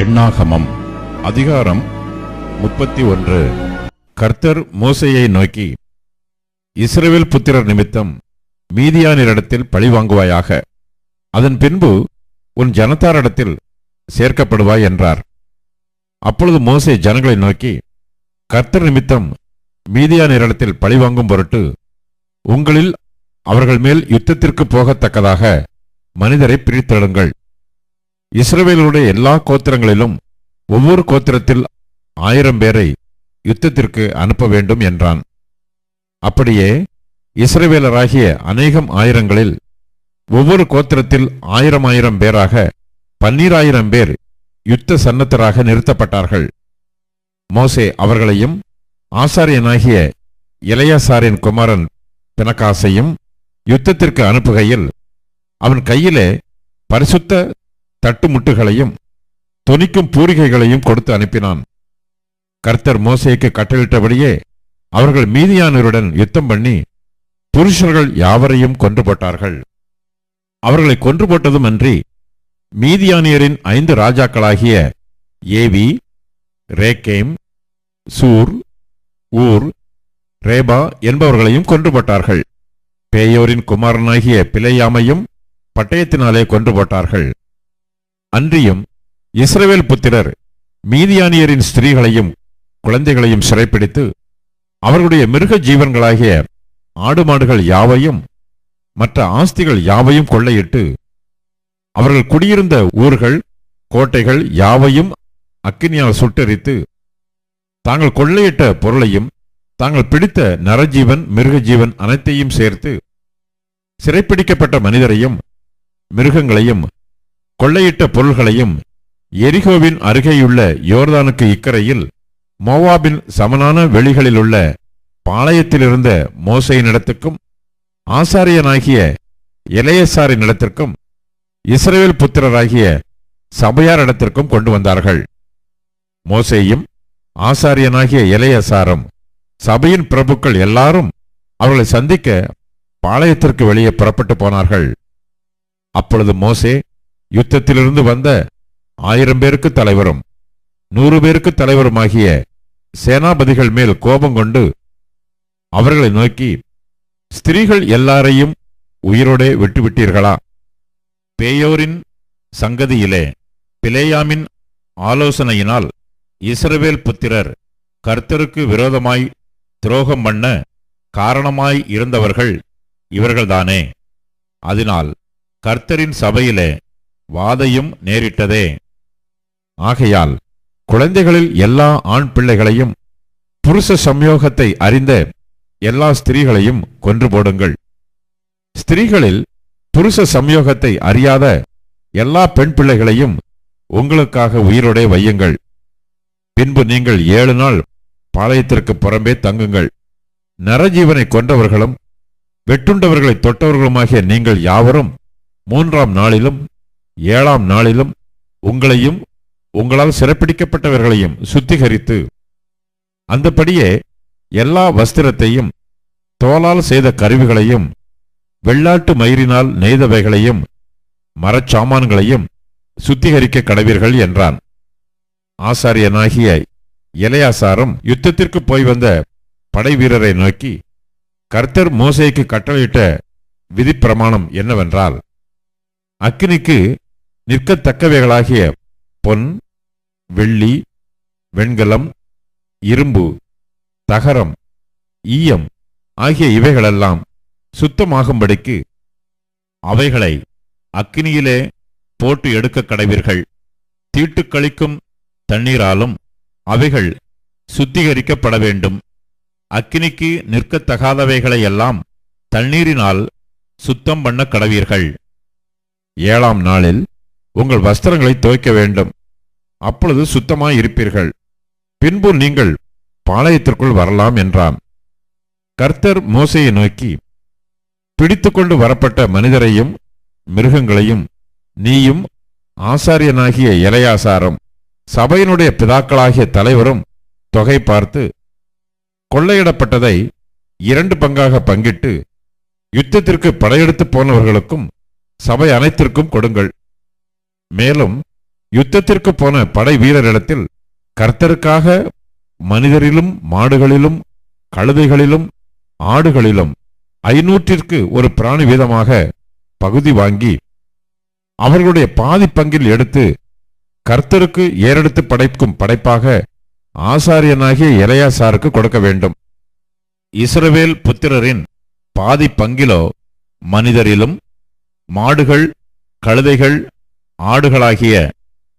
எண்ணாகமம் அதிகாரம் முப்பத்தி ஒன்று கர்த்தர் மோசையை நோக்கி இஸ்ரேல் புத்திரர் நிமித்தம் மீதியானிடத்தில் பழி வாங்குவாயாக. அதன் பின்பு உன் ஜனத்தாரிடத்தில் சேர்க்கப்படுவாய் என்றார். அப்பொழுது மோசை ஜனங்களை நோக்கி கர்த்தர் நிமித்தம் மீதியானிடத்தில் பழி வாங்கும் பொருட்டு உங்களில் அவர்கள் மேல் யுத்தத்திற்கு போகத்தக்கதாக மனிதரை பிரித்தெடுங்கள். இஸ்ரவேலுடைய எல்லா கோத்திரங்களிலும் ஒவ்வொரு கோத்திரத்தில் ஆயிரம் பேரை யுத்தத்திற்கு அனுப்ப வேண்டும் என்றான். அப்படியே இஸ்ரவேலராகிய அநேகம் ஆயிரங்களில் ஒவ்வொரு கோத்திரத்தில் ஆயிரம் ஆயிரம் பேராக பன்னீராயிரம் பேர் யுத்த சன்னத்தராக நிறுத்தப்பட்டார்கள். மோசே அவர்களையும் ஆசாரியனாகிய இளையாசாரின் குமாரன் பினகாசையும் யுத்தத்திற்கு அனுப்புகையில் அவன் கையிலே பரிசுத்த தட்டுமுட்டுகளையும் தொனிக்கும் பூரிகைகளையும் கொடுத்து அனுப்பினான். கர்த்தர் மோசேக்கு கட்டளிட்டபடியே அவர்கள் மீதியானவருடன் யுத்தம் பண்ணி புருஷர்கள் யாவரையும் கொன்று போட்டார்கள். அவர்களை கொன்று போட்டதும் அன்றி மீதியானியரின் ஐந்து ராஜாக்களாகிய ஏவி ரேகேம் சூர் ஊர் ரேபா என்பவர்களையும் கொன்று போட்டார்கள். பேயோரின் குமாரனாகிய பிழையாமையும் பட்டயத்தினாலே கொன்று போட்டார்கள். அன்றியும் இஸ்ரவேல் புத்திரர் மீதியானியரின் ஸ்திரீகளையும் குழந்தைகளையும் சிறைப்பிடித்து அவர்களுடைய மிருக ஜீவன்களாகிய ஆடு மாடுகள் யாவையும் மற்ற ஆஸ்திகள் யாவையும் கொள்ளையிட்டு அவர்கள் குடியிருந்த ஊர்கள் கோட்டைகள் யாவையும் அக்கினியால் சுட்டெரித்து தாங்கள் கொள்ளையிட்ட பொருளையும் தாங்கள் பிடித்த நரஜீவன் மிருகஜீவன் அனைத்தையும் சேர்த்து சிறைப்பிடிக்கப்பட்ட மனிதரையும் மிருகங்களையும் கொள்ளையிட்ட பொருள்களையும் எரிகோவின் அருகேயுள்ள யோர்தானுக்கு இக்கரையில் மோவாபின் சமனான வெளிகளிலுள்ள பாளையத்திலிருந்த மோசையினிடத்துக்கும் ஆசாரியனாகிய இளையசாரினிடத்திற்கும் இஸ்ரேல் புத்திரராகிய சபையாரிடத்திற்கும் கொண்டு வந்தார்கள். மோசேயும் ஆசாரியனாகிய இளையசாரும் சபையின் பிரபுக்கள் எல்லாரும் அவர்களை சந்திக்க பாளையத்திற்கு வெளியே புறப்பட்டு போனார்கள். அப்பொழுது மோசே யுத்தத்திலிருந்து வந்த ஆயிரம் பேருக்கு தலைவரும் நூறு பேருக்கு தலைவருமாகிய சேனாபதிகள் மேல் கோபம் கொண்டு அவர்களை நோக்கி ஸ்திரீகள் எல்லாரையும் உயிரோடே விட்டுவிட்டீர்களா? பேயோரின் சங்கதியிலே பிலேயாமின் ஆலோசனையினால் இஸ்ரவேல் புத்திரர் கர்த்தருக்கு விரோதமாய் துரோகம் பண்ண காரணமாய் இருந்தவர்கள் இவர்கள்தானே. அதனால் கர்த்தரின் சபையிலே வாதையும் நேரிட்டதே. ஆகையால் குழந்தைகளில் எல்லா ஆண் பிள்ளைகளையும் புருஷ சம்யோகத்தை அறிந்த எல்லா ஸ்திரீகளையும் கொன்று போடுங்கள். ஸ்திரீகளில் புருஷ சம்யோகத்தை அறியாத எல்லா பெண் பிள்ளைகளையும் உங்களுக்காக உயிரோடே வையுங்கள். பின்பு நீங்கள் ஏழு நாள் பாளையத்திற்கு புறம்பே தங்குங்கள். நரஜீவனை கொன்றவர்களும் வெட்டுண்டவர்களை தொட்டவர்களுமாகிய நீங்கள் யாவரும் மூன்றாம் நாளிலும் ஏழாம் நாளிலும் உங்களையும் உங்களால் சிறப்பிடிக்கப்பட்டவர்களையும் சுத்திகரித்து அந்தபடியே எல்லா வஸ்திரத்தையும் தோலால் செய்த கருவிகளையும் வெள்ளாட்டு மயிரினால் நெய்தவைகளையும் மரச்சாமான்களையும் சுத்திகரிக்க கடவீர்கள் என்றான். ஆசாரியனாகிய இளையாசாரும் யுத்தத்திற்கு போய் வந்த படை வீரரை நோக்கி கர்த்தர் மோசைக்கு கட்டளையிட்ட விதிப்பிரமாணம் என்னவென்றால் அக்கினிக்கு நிற்கத்தக்கவைகளாகிய பொன் வெள்ளி வெண்கலம் இரும்பு தகரம் ஈயம் ஆகிய இவைகளெல்லாம் சுத்தமாகும்படிக்கு அவைகளை அக்கினியிலே போட்டு எடுக்க கடவீர்கள். தீட்டுக்களிக்கும் தண்ணீராலும் அவைகள் சுத்திகரிக்கப்பட வேண்டும் அக்கினிக்கு நிற்கத்தகாதவைகளையெல்லாம் தண்ணீரினால் சுத்தம் பண்ண கடவீர்கள். ஏழாம் நாளில் உங்கள் வஸ்திரங்களை துவைக்க வேண்டும். அப்பொழுது சுத்தமாய் இருப்பீர்கள். பின்பு நீங்கள் பாளையத்திற்குள் வரலாம் என்றான். கர்த்தர் மோசையை நோக்கி பிடித்துக்கொண்டு வரப்பட்ட மனிதரையும் மிருகங்களையும் நீயும் ஆசாரியனாகிய இலையாசாரம் சபையினுடைய பிதாக்களாகிய தலைவரும் தொகை பார்த்து கொள்ளையிடப்பட்டதை இரண்டு பங்காக பங்கிட்டு யுத்தத்திற்கு படையெடுத்து போனவர்களுக்கும் சபை அனைத்திற்கும் கொடுங்கள். மேலும் யுத்தத்திற்கு போன படை வீரரிடத்தில் கர்த்தருக்காக மனிதரிலும் மாடுகளிலும் கழுதைகளிலும் ஆடுகளிலும் ஐநூற்றிற்கு ஒரு பிராணி வீதமாக பகுதி வாங்கி அவர்களுடைய பாதி பங்கில் எடுத்து கர்த்தருக்கு ஏறெடுத்து படைக்கும் படைப்பாக ஆசாரியனாகிய இளையாசாருக்கு கொடுக்க வேண்டும். இஸ்ரவேல் புத்திரரின் பாதி பங்கிலோ மனிதரிலும் மாடுகள் கழுதைகள் ஆடுகளாகிய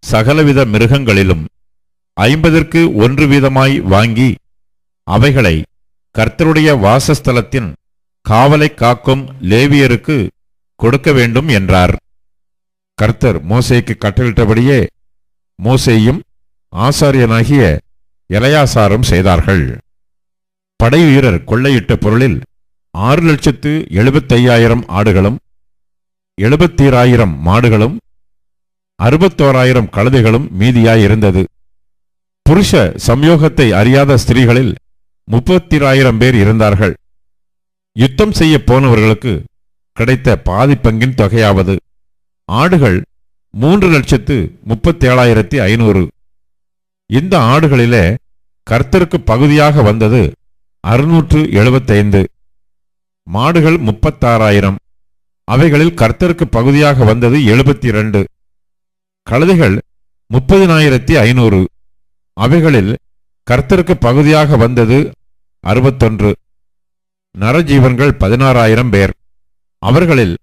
சகலவித மிருகங்களிலும் ஐம்பதற்கு ஒன்று வீதமாய் வாங்கி அவைகளை கர்த்தருடைய வாசஸ்தலத்தின் காவலை காக்கும் லேவியருக்கு கொடுக்க வேண்டும் என்றார். கர்த்தர் மோசேக்கு கட்டளிட்டபடியே மோசேயும் ஆசாரியனாகிய எலையாசாரும் செய்தார்கள். படைவீரர் கொள்ளையிட்ட பொருளில் ஆறு லட்சத்து எழுபத்தையாயிரம் ஆடுகளும் எழுபத்தீராயிரம் மாடுகளும் அறுபத்தோராயிரம் கழுதைகளும் மீதியாயிருந்தது. புருஷ சம்யோகத்தை அறியாத ஸ்திரீகளில் முப்பத்திராயிரம் பேர் இருந்தார்கள். யுத்தம் செய்ய போனவர்களுக்கு கிடைத்த பாதி பங்கின் தொகையாவது. ஆடுகள் மூன்று லட்சத்து முப்பத்தேழாயிரத்தி ஐநூறு. இந்த ஆடுகளிலே கர்த்தருக்கு பகுதியாக வந்தது அறுநூற்று எழுபத்தைந்து. மாடுகள் முப்பத்தாறாயிரம். அவைகளில் கர்த்தருக்கு பகுதியாக வந்தது எழுபத்தி இரண்டு கழுதைகள் முப்பதினாயிரத்தி ஐநூறு. அவைகளில் கர்த்தருக்கு பகுதியாக வந்தது அறுபத்தொன்று. நரஜீவன்கள் பதினாறாயிரம் பேர். அவர்களில்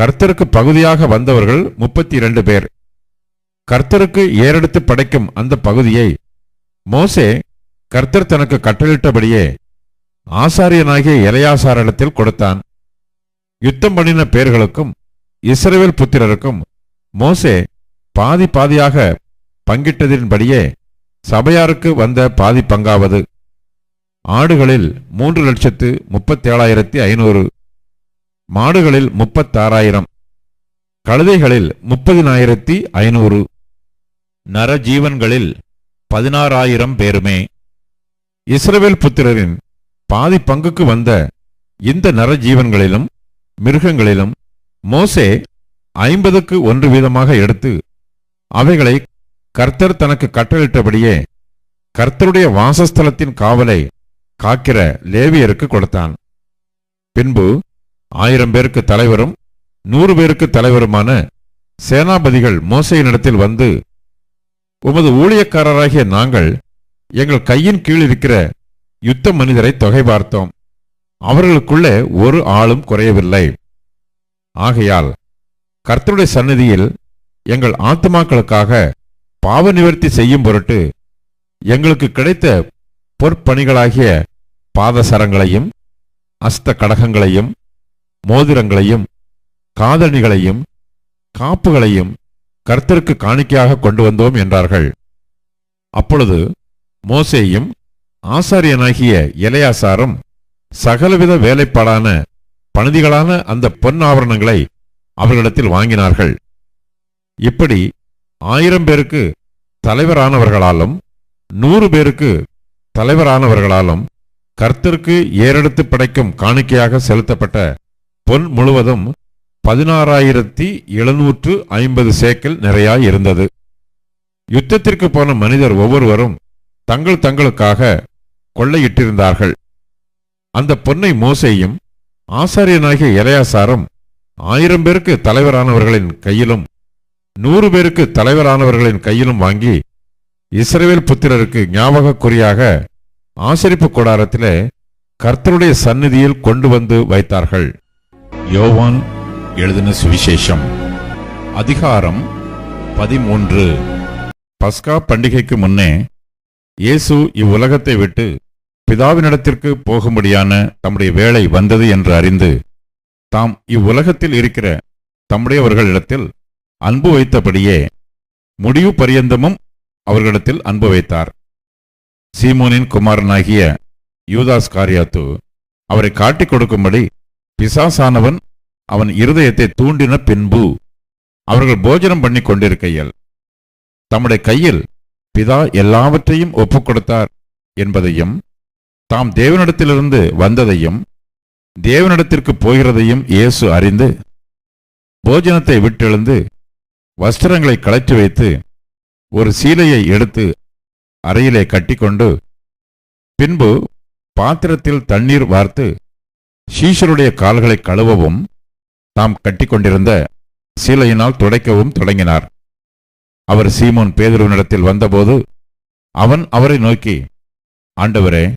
கர்த்தருக்கு பகுதியாக வந்தவர்கள் முப்பத்தி இரண்டு பேர். கர்த்தருக்கு ஏறெடுத்து படைக்கும் அந்த பகுதியை மோசே கர்த்தர் தனக்கு கட்டளிட்டபடியே ஆசாரியனாகிய இளையாசாரிடத்தில் கொடுத்தான். யுத்தம் பண்ணின பேர்களுக்கும் இஸ்ரவேல் புத்திரருக்கும் மோசே பாதி பாதியாக பங்கிட்டதின்படியே சபையாருக்கு வந்த பாதி பங்காவது. ஆடுகளில் மூன்று லட்சத்து முப்பத்தேழாயிரத்தி ஐநூறு மாடுகளில் முப்பத்தாறாயிரம் கழுதைகளில் முப்பதினாயிரத்தி ஐநூறு நரஜீவன்களில் பதினாறாயிரம் பேருமே. இஸ்ரவேல் புத்திரரின் பாதி பங்குக்கு வந்த இந்த நரஜீவன்களிலும் மிருகங்களிலும் மோசே ஐம்பதுக்கு ஒன்று வீதமாக எடுத்து அவைகளை கர்த்தர் தனக்கு கட்டளிட்டபடியே கர்த்தருடைய வாசஸ்தலத்தின் காவலை காக்கிற லேவியருக்கு கொடுத்தான். பின்பு ஆயிரம் பேருக்கு தலைவரும் நூறு பேருக்கு தலைவருமான சேனாபதிகள் மோசையினிடத்தில் வந்து உமது ஊழியக்காரராகிய நாங்கள் எங்கள் கையின் கீழ் இருக்கிற யுத்த மனிதரை தொகை பார்த்தோம் அவர்களுக்குள்ளே ஒரு ஆளும் குறையவில்லை. ஆகையால் கர்த்தருடைய சந்நிதியில் எங்கள் ஆத்துமாக்களுக்காக பாவ நிவர்த்தி செய்யும் பொருட்டு எங்களுக்கு கிடைத்த பொற்பணிகளாகிய பாதசரங்களையும் அஸ்த கடகங்களையும் மோதிரங்களையும் காதணிகளையும் காப்புகளையும் கர்த்தருக்கு காணிக்கையாக கொண்டு வந்தோம் என்றார்கள். அப்பொழுது மோசேயும் ஆசாரியனாகிய எலையாசாரும் சகலவித வேலைப்பாடான பணிதிகளான அந்த பொன் ஆபரணங்களை அவர்களிடத்தில் வாங்கினார்கள். இப்படி ஆயிரம் பேருக்கு தலைவரானவர்களாலும் நூறு பேருக்கு தலைவரானவர்களாலும் கர்த்தருக்கு ஏறெடுத்து படைக்கும் காணிக்கையாக செலுத்தப்பட்ட பொன் முழுவதும் பதினாறாயிரத்தி எழுநூற்று ஐம்பது சேக்கல் நிறையாய் இருந்தது. யுத்தத்திற்கு போன மனிதர் ஒவ்வொருவரும் தங்கள் தங்களுக்காக கொள்ளையிட்டிருந்தார்கள். அந்த பொன்னை மோசேயும் ஆசாரியனாகிய இளையாசாரும் ஆயிரம் பேருக்கு தலைவரானவர்களின் கையிலும் நூறு பேருக்கு தலைவரானவர்களின் கையிலும் வாங்கி இஸ்ரேல் புத்திரருக்கு ஞாபகக்குறியாக ஆசரிப்பு கூடாரத்திலே கர்த்தருடைய சந்நிதியில் கொண்டு வந்து வைத்தார்கள். யோவான் எழுதின சுவிசேஷம் அதிகாரம் பதிமூன்று. பஸ்கா பண்டிகைக்கு முன்னே இயேசு இவ்வுலகத்தை விட்டு பிதாவினிடத்திற்கு போகும்படியான தம்முடைய வேலை வந்தது என்று அறிந்து தாம் இவ்வுலகத்தில் இருக்கிற தம்முடையவர்களிடத்தில் அன்பு வைத்தபடியே முடிவு பரியந்தமும் அவர்களிடத்தில் அன்பு வைத்தார். சீமோனின் குமாரனாகிய யூதாஸ் காரியாத்து அவரை காட்டிக் கொடுக்கும்படி பிசாசானவன் அவன் இருதயத்தை தூண்டின பின்பு அவர்கள் போஜனம் பண்ணி கொண்டிருக்கையில் தம்முடைய கையில் பிதா எல்லாவற்றையும் ஒப்புக் கொடுத்தார் என்பதையும் தாம் தேவனிடத்திலிருந்து வந்ததையும் தேவனிடத்திற்கு போகிறதையும் இயேசு அறிந்து போஜனத்தை விட்டெழுந்து வஸ்திரங்களை கழற்றி வைத்து ஒரு சீலையை எடுத்து அறையிலே கட்டிக்கொண்டு பின்பு பாத்திரத்தில் தண்ணீர் வார்த்து சீஷருடைய கால்களை கழுவவும் தாம் கட்டிக்கொண்டிருந்த சீலையினால் துடைக்கவும் தொடங்கினார். அவர் சீமோன் பேதுருவனிடத்தில் வந்தபோது அவன் அவரை நோக்கி ஆண்டவரே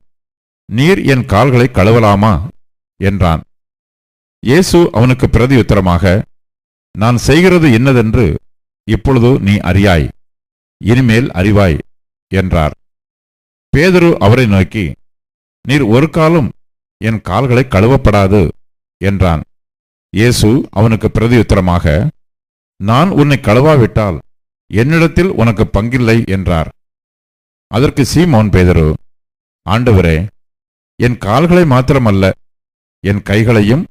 நீர் என் கால்களை கழுவலாமா? என்றான். இயேசு அவனுக்கு பிரதியுத்தரமாக நான் செய்கிறது என்னதென்று இப்பொழுது நீ அறியாய் இனிமேல் அறிவாய் என்றார். பேதுரு அவரை நோக்கி நீர் ஒரு காலம் என் கால்களை கழுவப்படாது என்றான். இயேசு அவனுக்கு பிரதியுத்தரமாக நான் உன்னை கழுவாவிட்டால் என்னிடத்தில் உனக்கு பங்கில்லை என்றார். அதற்கு சீமோன் பேதரு ஆண்டவரே என் கால்களை மாத்திரமல்ல என் கைகளையும்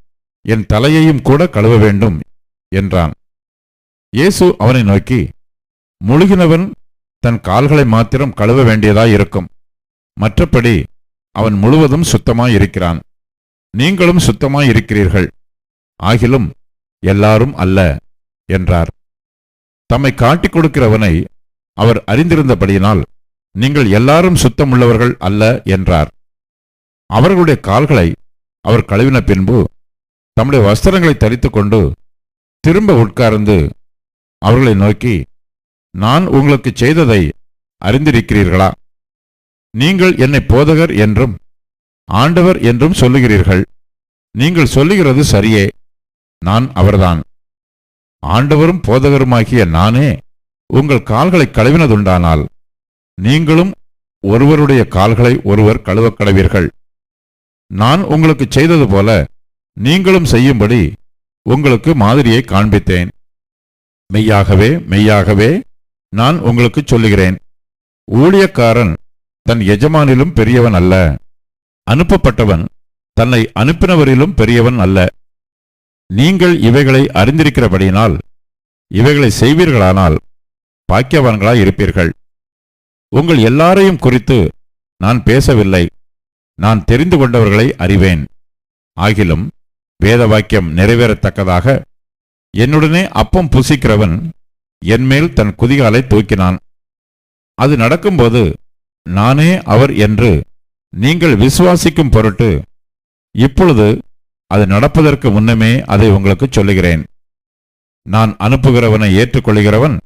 என் தலையையும் கூட கழுவ வேண்டும் என்றான். இயேசு அவனை நோக்கி முழுகினவன் தன் கால்களை மாத்திரம் கழுவ வேண்டியதாயிருக்கும் மற்றபடி அவன் முழுவதும் சுத்தமாயிருக்கிறான். நீங்களும் சுத்தமாயிருக்கிறீர்கள். ஆகிலும் எல்லாரும் அல்ல என்றார். தம்மை காட்டிக் கொடுக்கிறவனை அவர் அறிந்திருந்தபடியினால் நீங்கள் எல்லாரும் சுத்தமுள்ளவர்கள் அல்ல என்றார். அவர்களுடைய கால்களை அவர் கழுவின பின்பு தம்முடைய வஸ்திரங்களை தரித்து கொண்டு திரும்ப உட்கார்ந்து அவர்களை நோக்கி நான் உங்களுக்கு செய்ததை அறிந்திருக்கிறீர்களா? நீங்கள் என்னை போதகர் என்றும் ஆண்டவர் என்றும் சொல்லுகிறீர்கள். நீங்கள் சொல்லுகிறது சரியே நான் அவர்தான். ஆண்டவரும் போதகருமாகிய நானே உங்கள் கால்களை கழுவினதுண்டானால் நீங்களும் ஒருவருடைய கால்களை ஒருவர் கழுவக் கடவீர்கள் நான் உங்களுக்கு செய்தது போல நீங்களும் செய்யும்படி உங்களுக்கு மாதிரியை காண்பித்தேன். மெய்யாகவே மெய்யாகவே நான் உங்களுக்கு சொல்லுகிறேன். ஊழியக்காரன் தன் எஜமானிலும் பெரியவன் அல்ல. அனுப்பப்பட்டவன் தன்னை அனுப்பினவரிலும் பெரியவன் அல்ல. நீங்கள் இவைகளை அறிந்திருக்கிறபடியினால் இவைகளை செய்வீர்களானால் பாக்கியவான்களாய் இருப்பீர்கள். உங்கள் எல்லாரையும் குறித்து நான் பேசவில்லை. நான் தெரிந்து கொண்டவர்களை அறிவேன். ஆகிலும் வேத வாக்கியம் நிறைவேறத்தக்கதாக என்னுடனே அப்பம் புசிக்கிறவன் என்மேல் தன் குதிகாலை தூக்கினான். அது நடக்கும்போது நானே அவர் என்று நீங்கள் விசுவாசிக்கும் பொருட்டு இப்பொழுது அது நடப்பதற்கு முன்னமே அதை உங்களுக்கு சொல்லுகிறேன். நான் அனுப்புகிறவனை ஏற்றுக்கொள்கிறவன்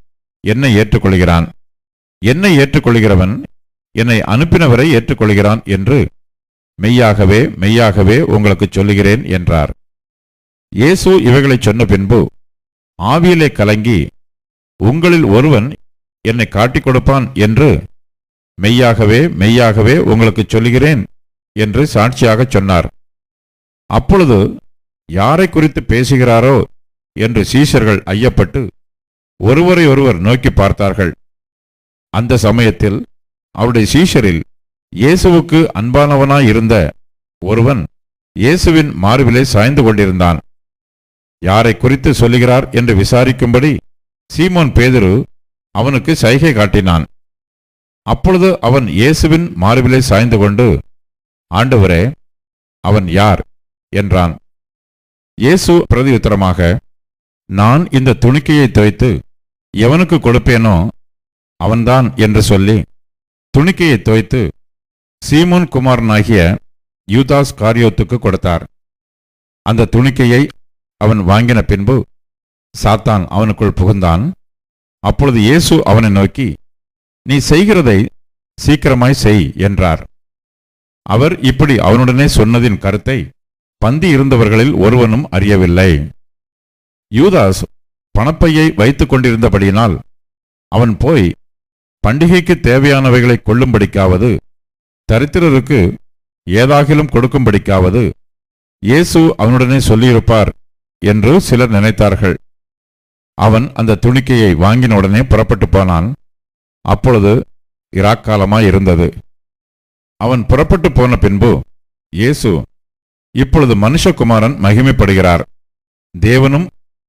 என்னை ஏற்றுக்கொள்கிறான். என்னை ஏற்றுக்கொள்கிறவன் என்னை அனுப்பினவரை ஏற்றுக்கொள்கிறான் என்று மெய்யாகவே மெய்யாகவே உங்களுக்கு சொல்லுகிறேன் என்றார். இயேசு இவைகளைச் சொன்ன பின்பு ஆவியிலே கலங்கி உங்களில் ஒருவன் என்னை காட்டிக் கொடுப்பான் என்று மெய்யாகவே மெய்யாகவே உங்களுக்கு சொல்லுகிறேன் என்று சாட்சியாகச் சொன்னார். அப்பொழுது யாரை குறித்து பேசுகிறாரோ என்று சீஷர்கள் ஐயப்பட்டு ஒருவரை ஒருவர் நோக்கி பார்த்தார்கள். அந்த சமயத்தில் அவருடைய சீஷரில் இயேசுவுக்கு அன்பானவனாயிருந்த ஒருவன் இயேசுவின் மார்பிலே சாய்ந்து கொண்டிருந்தான். யாரை குறித்து சொல்லுகிறார் என்று விசாரிக்கும்படி சீமோன் பேதுரு அவனுக்கு சைகை காட்டினான். அப்பொழுது அவன் இயேசுவின் மார்பிலே சாய்ந்து கொண்டு ஆண்டவரே அவன் யார்? என்றான். இயேசு பிரதியுத்தரமாக நான் இந்த துணிக்கையை துவைத்து எவனுக்கு கொடுப்பேனோ அவன்தான் என்று சொல்லி துணிக்கையை துவைத்து சீமோன் குமாரனாகிய யூதாஸ் காரியோத்துக்கு கொடுத்தார். அந்த துணிக்கையை அவன் வாங்கின பின்பு சாத்தான் அவனுக்குள் புகுந்தான். அப்பொழுது இயேசு அவனை நோக்கி நீ செய்கிறதை சீக்கிரமாய் செய் என்றார். அவர் இப்படி அவனுடனே சொன்னதின் கருத்தை பந்தி இருந்தவர்களில் ஒருவனும் அறியவில்லை. யூதாஸ் பணப்பையை வைத்துக் கொண்டிருந்தபடியினால் அவன் போய் பண்டிகைக்கு தேவையானவைகளை கொள்ளும்படிக்காவது தரித்திரருக்கு ஏதாகிலும் கொடுக்கும்படிக்காவது இயேசு அவனுடனே சொல்லியிருப்பார் என்று சிலர் நினைத்தார்கள். அவன் அந்த துணிக்கையை வாங்கின உடனே புறப்பட்டு போனான். அப்பொழுது இராக்காலமாய் இருந்தது. அவன் புறப்பட்டு போன பின்பு இயேசு இப்பொழுது மனுஷகுமாரன் மகிமைப்படுகிறார். தேவனும்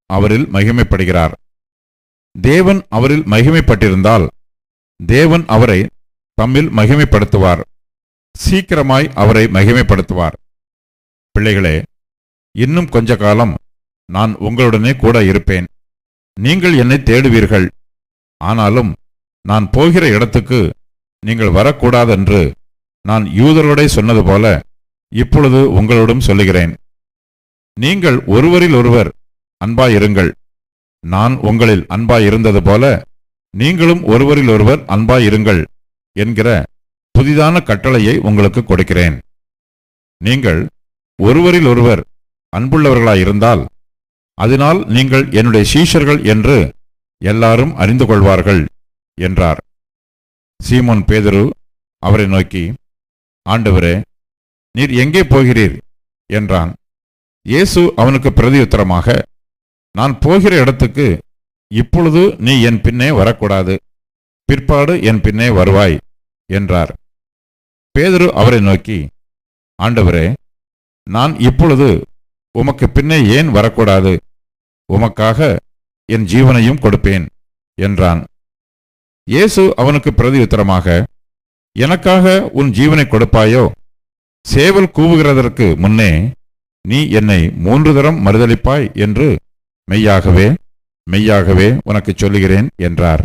அவரில் மகிமைப்படுகிறார். தேவன் அவரில் மகிமைப்பட்டிருந்தால் தேவன் அவரை தம்மில் மகிமைப்படுத்துவார். சீக்கிரமாய் அவரை மகிமைப்படுத்துவார். பிள்ளைகளே இன்னும் கொஞ்ச காலம் நான் உங்களுடனே கூட இருப்பேன். நீங்கள் என்னை தேடுவீர்கள். ஆனாலும் நான் போகிற இடத்துக்கு நீங்கள் வரக்கூடாதென்று நான் யூதரோடே சொன்னது போல இப்பொழுது உங்களோடும் சொல்லுகிறேன். நீங்கள் ஒருவரில் ஒருவர் அன்பாயிருங்கள். நான் உங்களில் அன்பாயிருந்தது போல நீங்களும் ஒருவரில் ஒருவர் அன்பாயிருங்கள் என்கிற புதிதான கட்டளையை உங்களுக்கு கொடுக்கிறேன். நீங்கள் ஒருவரில் ஒருவர் அன்புள்ளவர்களாயிருந்தால் அதனால் நீங்கள் என்னுடைய சீஷர்கள் என்று எல்லாரும் அறிந்து கொள்வார்கள் என்றார். சீமோன் பேதரு அவரை நோக்கி ஆண்டவரே நீர் எங்கே போகிறீர்? என்றான். இயேசு அவனுக்கு பிரதியுத்தரமாக நான் போகிற இடத்துக்கு இப்பொழுது நீ என் பின்னே வரக்கூடாது. பிற்பாடு என் பின்னே வருவாய் என்றார். பேதுரு அவரை நோக்கி ஆண்டவரே நான் இப்பொழுது உமக்கு பின்னே ஏன் வரக்கூடாது? உமக்காக என் ஜீவனையும் கொடுப்பேன் என்றான். இயேசு அவனுக்கு பிரதியுத்தரமாக எனக்காக உன் ஜீவனை கொடுப்பாயோ? சேவல் கூவுகிறதற்கு முன்னே நீ என்னை மூன்று தரம் மறுதளிப்பாய் என்று மெய்யாகவே மெய்யாகவே உனக்கு சொல்லுகிறேன் என்றார்.